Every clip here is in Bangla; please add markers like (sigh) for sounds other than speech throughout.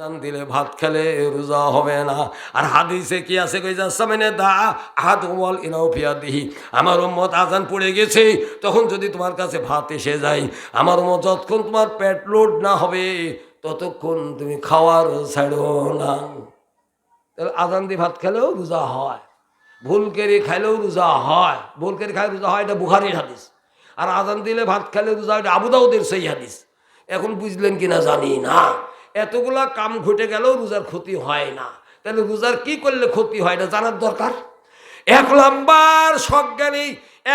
আজান দিলে ভাত খেলে রোজা হবে না। আর হাদিসে কি আছে? কই দা হাত বল ইনাউফিয়া দিহি আমার উম্মত আজান পড়ে গেছে, তখন যদি তোমার কাছে ভাত এসে যায়, আমার উম্মত যতক্ষণ তোমার পেট লোড না হবে, ততক্ষণ তুমি খাওয়ার ছাড়ো না। তাহলে আজান দিয়ে ভাত খেলেও রোজা হয়, ভুল করে খাইলেও রোজা হয়। ভুল করে খাই রোজা হয়, এটা বুখারির হাদিস। আর আজান দিলে ভাত খেলে রোজা এটা আবুদাউদের সেই হাদিস। এখন বুঝলেন কিনা জানি না। এতগুলা কাম ঘটে গেলেও রোজার ক্ষতি হয় না। তাহলে রোজার কি করলে ক্ষতি হয় না জানার দরকার? এক লম্বার সজ্ঞানী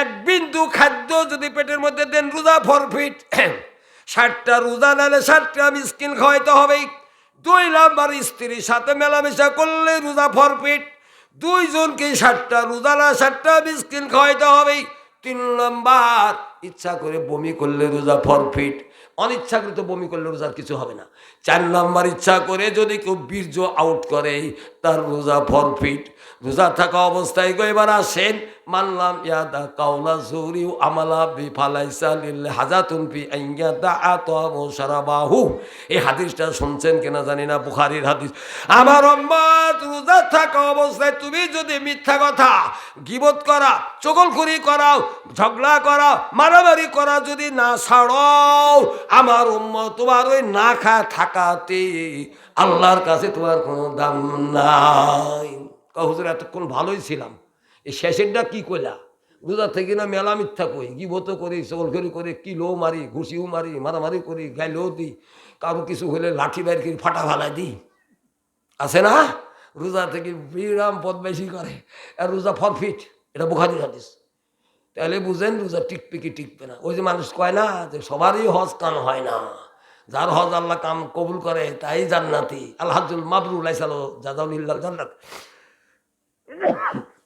এক বিন্দু খাদ্য যদি পেটের মধ্যে দেন, রোজা ফরফিট (clears throat) ষাটটা রোজা নালে ষাটটা মিসকিন খাওয়াইতে হবেই। দুই নাম্বার স্ত্রীর সাথে মেলামেশা করলে রোজা ফরফিট দুইজনকে ষাটটা রোজা না, ষাটটা মিসকিন খাওয়াইতে হবেই। তিন নম্বর ইচ্ছা করে বমি করলে রোজা ফরফিট অনিচ্ছাকৃত বমি করলে রোজার কিছু হবে না। চার নম্বর ইচ্ছা করে যদি কেউ বীর্য আউট করে, তার রোজা ফরফিট রোজা থাকা অবস্থায় এবার আসেন মানলাম ইয়াদা কাউলা জুরি আমালা বি ফালাইসা লিল্লে হাজাতুন ফি আইয়া দা আতামু সারাবাহু এই হাদিসটা শুনছেন কিনা জানি না, বুখারীর হাদিস। আমার উম্মত রোজা থাকা অবস্থায় তুমি যদি মিথ্যা কথা, গিবত করা, চগলখুরি করাও, ঝগড়া করা মারামারি করা যদি না ছাড়াও, আমার উম্মত তোমার ওই না খা থাকাতে আল্লাহর কাছে তোমার কোনো দাম নাই। হুজুর, এতক্ষণ ভালোই ছিলাম। এই শেষেরটা কি কইলা? রোজা থেকে না মেলা মিথ্যা কই? গিবত করি চগলখড়ি করে কিলো মারি, ঘুষিও মারি, মারামারি করি, গাইলেও দিই, কারও কিছু হলে লাঠি বাইর করে, ফাটা ফালাই দিই। আছে না? রোজা থেকে বিরাম পদ বেশি করে। আর রোজা ফরফিট এটা বুখারির হাদিস। তাহলে বুঝেন রোজা টিকবে কি টিকবে না? ওই যে মানুষ কয় না যে সবারই হজ কাম হয় না। যার হজ আল্লাহ কাম কবুল করে, তাই জান্নাতি। আল্লাহুল মাবরুল আইসালো জাজাউলিল্লাহ জান্নাত।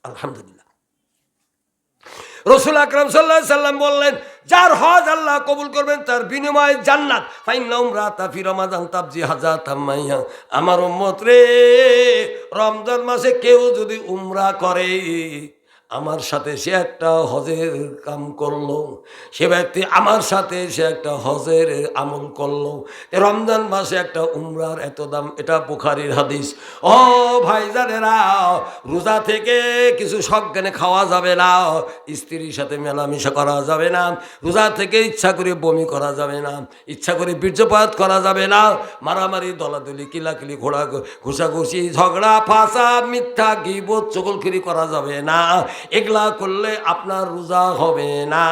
আলহামদুলিল্লাহ। রসুল আকরাম সাল্লাহ সাল্লাম বললেন, যার হজ আল্লাহ কবুল করবেন, তার বিনিময়ে জান্নাত। ফাইন উমরা তাফি রমাদান তাবজি হাজা তাম্মাইয়া আমার উম্মত রে, রমজান মাসে কেউ যদি উমরা করে আমার সাথে সে একটা হজের কাম করল, সে ব্যক্তি আমার সাথে সে একটা হজের আমল করল। রমজান মাসে একটা উমরার এত দাম, এটা বুখারির হাদিস। ও ভাই ভাইজানেরা, রোজা থেকে কিছু সজ্ঞানে খাওয়া যাবে না, স্ত্রীর সাথে মেলামেশা করা যাবে না, রোজা থেকে ইচ্ছা করে বমি করা যাবে না, ইচ্ছা করে বীর্যপাত করা যাবে না, মারামারি, দলাদলি, কিলাকিলি, ঘোড়া, ঘুষাঘুষি, ঝগড়া, ফাঁসা, মিথ্যা, গিবত চকলখিরি করা যাবে না। এগুলা করলে আপনার রোজা হবে না।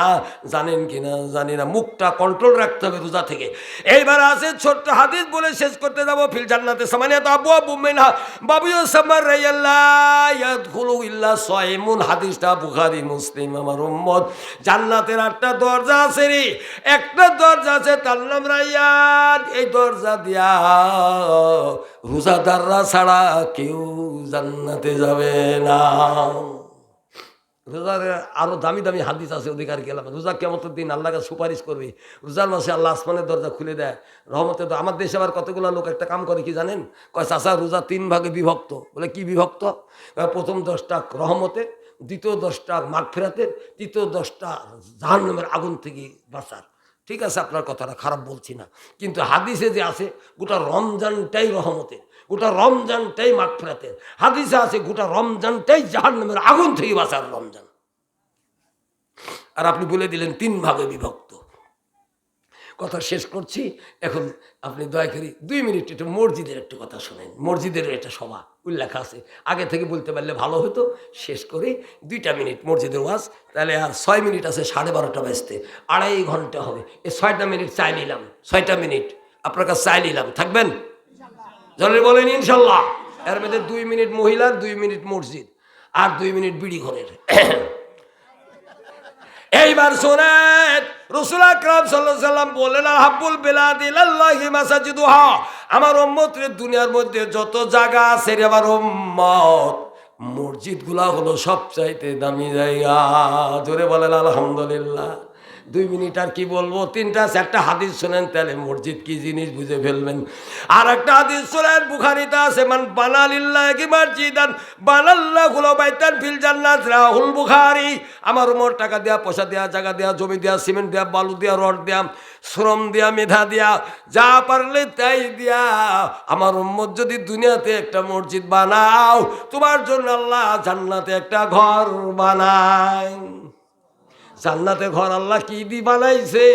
জানেন কি না জানি না। মুখটা কন্ট্রোল রাখতে হবে রোজা থেকে। এইবার আছে ছোট্ট হাদিস বলে শেষ করতে যাব ফিল জান্নাতে। সামানিয়া তো আবু আবু মেনা বাবুও সামার রাইয়াল্লাহ, ইয়াদখুলু ইল্লা সাইমুন। হাদিসটা বুখারী, মুসলিম, আমার উম্মত। জান্নাতের আটটা দরজা আছে রে। একটা দরজা আছে, তার নাম রাইয়ান। এই দরজা দিয়া রোজাদাররা ছাড়া কেউ জান্নাতে যাবে না। রোজার আরও দামি দামি হাদিস আছে অধিকার গেলাম রোজা কেমতের দিন আল্লাহকে সুপারিশ করবে। রোজার মাসে আল্লাহ আসমানের দরজা খুলে দেয় রহমতে তো আমার দেশে আবার কতগুলো লোক একটা কাম করে কি জানেন? কয় চাষা রোজা তিন ভাগে বিভক্ত। বলে, কি বিভক্ত? প্রথম দশটা রহমতে, দ্বিতীয় দশটা মাঘ ফেরাতে তৃতীয় দশটা জাহান্নামের আগুন থেকে বাঁচার। ঠিক আছে, আপনার কথাটা খারাপ বলছি না। কিন্তু হাদিসে যে আছে, গোটা রমজানটাই রহমতের, গোটা রমজানটাই মাগফিরাতের। হাদিসে আছে, গোটা রমজানটাই জাহান্নামের আগুন থেকে বাঁচার রমজান। আর আপনি বলে দিলেন, তিন ভাগে বিভক্ত। কথা শেষ করছি। এখন আপনি দয়া করি দুই মিনিট একটু মসজিদের একটু কথা শোনেন। মসজিদের এটা সভা। উল্লেখ আছে। আগে থেকে বলতে পারলে ভালো হতো। শেষ করে দুইটা মিনিট মসজিদের ওয়াজ, তাহলে আর ছয় মিনিট আছে, সাড়ে বারোটা বাজতে। আড়াই ঘণ্টা হবে। এই ছয়টা মিনিট চাই নিলাম। ছয়টা মিনিট। আপনার কাছে চাই নিলাম। থাকবেন? জলের বলেন ইনশাল্লাহ। এর মধ্যে দুই মিনিট মহিলার, দুই মিনিট মসজিদ। আর দুই মিনিট বিড়ি ঘরের। এইবার শোনেন, রসুল আকরাম সাল্লাম বললেন হাব্বুল বিলাদিল্লাহি মাসাজিদুহা। আমার উম্মতের দুনিয়ার মধ্যে যত জায়গা আছে রে আমার উম্মত, মসজিদগুলা হলো সবচাইতে দামি জায়গা। জোরে বলেন, আলহামদুলিল্লাহ। দুই মিনিট আর কি বলব? তিনটা, চারটা হাদিস শোনেন, তাহলে মসজিদ কি জিনিস বুঝে ফেলবেন। আর একটা হাদিস শোনেন, বুখারিতে আছে, মান বানালিল্লাহ কি মসজিদান বানাল্লাহগুলো বাইতান ফিল জান্নাত, রাহুল বুখারি। আমার উমর টাকা দেয়া, পয়সা দেয়া, জায়গা দেয়া, জমি দেয়া, সিমেন্ট দেয়া, বালু দেয়া, রড দেয়া, শ্রম দেয়া, মেধা দেয়া, যা পারলে তাই দিয়া। আমার উম্মত যদি দুনিয়াতে একটা মসজিদ বানাও, তোমার জন্য আল্লাহ জান্নাতে একটা ঘর বানায়। জান্নাতে ঘর আল্লাহ কি দি বানাইছে?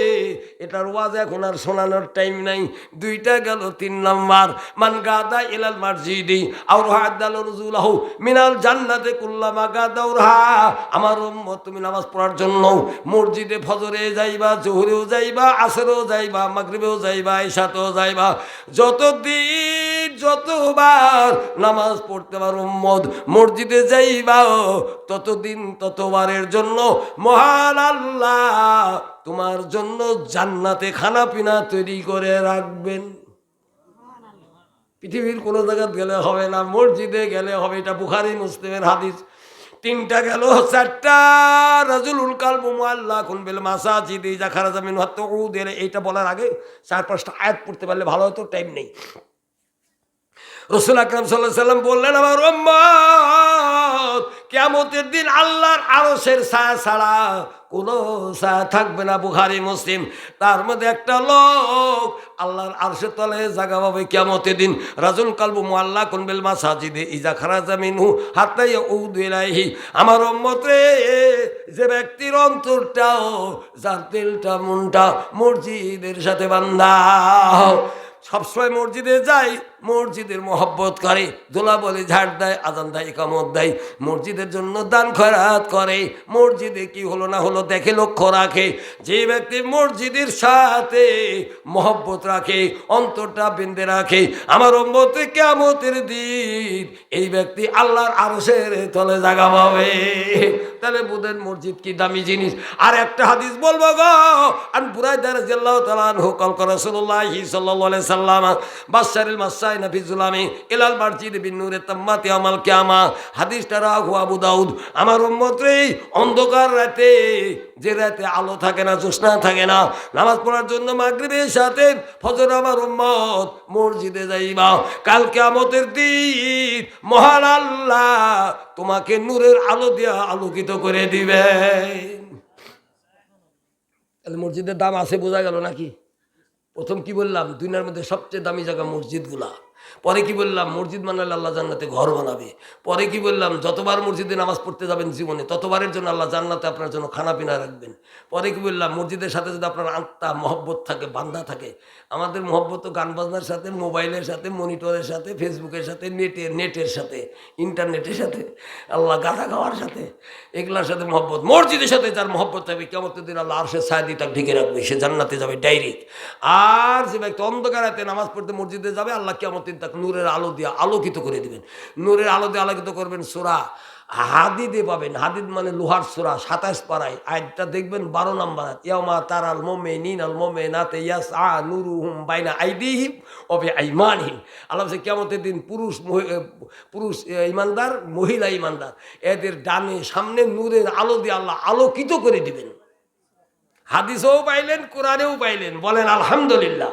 এটার ওয়াজ এখন আর শোনানোর টাইম নাই। দুইটা গেল তিন নাম্বার। মান গাদা ইলাল মারজিদি আউর হাদাল রুজুলাহু মিনাল জান্নাতে কুল্লামা গাদাউরহা আমার উম্মত, তুমি নামাজ পড়ার জন্য মসজিদে ফজরে যাইবা, জোহরেও যাইবা, আসরেও যাইবা, মাগরিবেও যাইবা, ঈশাতেও যাইবা। যত যতদিন, যতবার নামাজ পড়তে পারো উম্মত, মসজিদে যাইবা ততদিন, ততবারের জন্য মহান আল্লাহ তোমার জন্য জান্নাতে খানা পিনা তৈরি করে রাখবেন। পৃথিবীর কোনো জায়গায় গেলে হবে না, মসজিদে গেলে হবে, এটা বুখারি, মুসলিমের হাদিস। তিনটা গেল, চারটা, রাজুলুল কাল আল্লাহ কোন বেল মাসাজিদ, যা খারা জামিন হাত্তুদের এইটা বলার আগে চার পাঁচটা আয়াত পড়তে পারলে ভালো হতো, টাইম নেই। রসুল আকরাম সাল্লাহ সাল্লাম বললেন, আমার উম্মত কেমতের দিন আল্লাহর আরসের ছায়া ছাড়া কোনো ছায়া থাকবে না, বুখারি, মুসলিম। তার মধ্যে একটা লোক আল্লাহর আরশের তলে জাগা পাবে কেমতের দিন। রাজুল কালবু মোয়াল্লা কোনবেল মা সাজিদে ইজা খারা জামিনহু হাতাই উদাইহি আমার উম্মতে যে ব্যক্তির অন্তরটাও যার দিলটা, মনটা মসজিদের সাথে বান্ধা সবসময় মসজিদে যাই মসজিদের মহব্বত করে দোলা বলে ঝাড় দেয়, আজান দেয়, একামত দেয়। মসজিদের জন্য দান খয়রাত করে। মসজিদে কি হলো না হলো দেখে লক্ষ্য রাখে। যে ব্যক্তি মসজিদের সাথে মহব্বত রাখে, অন্তরটা বেঁধে রাখে, আমার অম্বতে কেমতের দিন এই ব্যক্তি আল্লাহর আরসের তলে জাগা পাবে। তাহলে বুধেন মসজিদ কি দামি জিনিস। আর একটা হাদিস বলব গো আমি বুড়াই দারা জেল্লাহ তালান হুকল করে সাল্লাম বাসারিল নাফিজুলামি ইলাল মারজিদ বিন নূরে তাম্মাতি আমাল কিয়ামা। হাদিসটা রাহু আবু দাউদ। আমার উম্মতে অন্ধকার রাতে, যে রাতে আলো থাকে না থাকে না, নামাজ পড়ার জন্য মাগরিবের সাথে ফজর আমার উম্মত মসজিদে যাইবা। কাল কিয়ামতের দিন মহান আল্লাহ তোমাকে নূরের আলো দিয়া আলোকিত করে দিবে মসজিদের দাম আছে, বোঝা গেল নাকি? প্রথম কি বললাম? দুনিয়ার মধ্যে সবচেয়ে দামি জায়গা মসজিদগুলা। পরে কি বললাম, মসজিদ বানালে আল্লাহ জান্নাতে ঘর বানাবে। পরে কি বললাম, যতবার মসজিদে নামাজ পড়তে যাবেন জীবনে, ততবারের জন্য আল্লাহ জান্নাতে আপনার জন্য খানা পিনা রাখবেন। পরে কি বললাম, মসজিদের সাথে যদি আপনার আত্মা, মহব্বত থাকে বান্ধা থাকে, আমাদের মহব্বত তো গান বাজনার সাথে, মোবাইলের সাথে, মনিটরের সাথে, ফেসবুকের সাথে নেটের নেটের সাথে, ইন্টারনেটের সাথে, আল্লাহ গাঁদা খাওয়ার সাথে, এগুলার সাথে মহব্বত। মসজিদের সাথে যার মহব্বত থাকবে কেমন দিন আল্লাহ আর সে সায়দি তাকে ঢেকে রাখবে, সে জান্নাতে যাবে ডাইরেক্ট আর যে ব্যক্তি অন্ধকারাতে নামাজ পড়তে মসজিদে যাবে, আল্লাহ কেমন দিন তাকে নূরের আলো দিয়ে আলোকিত করে দিবেন। নূরের আলো দিয়ে আলোকিত করবেন সোরা হাদিদে পাবেন। হাদিদ মানে লোহার সোরা, সাতাশ পাড়ায় আয়টা দেখবেন, বারো নাম্বার ইয়ামা তারাল মোমে নিন আল মোমে নাতে ইয়াস আ নুরু হুম বাইনা আইদিহিম অবে আইমানহীন আল্লাহ সে কেমতের দিন পুরুষ পুরুষ ইমানদার, মহিলা ইমানদার, এদের ডানে সামনে নূরের আলো দিয়ে আল্লাহ আলোকিত করে দিবেন। হাদিসেও পাইলেন, কোরআনেও পাইলেন, বলেন আলহামদুলিল্লাহ।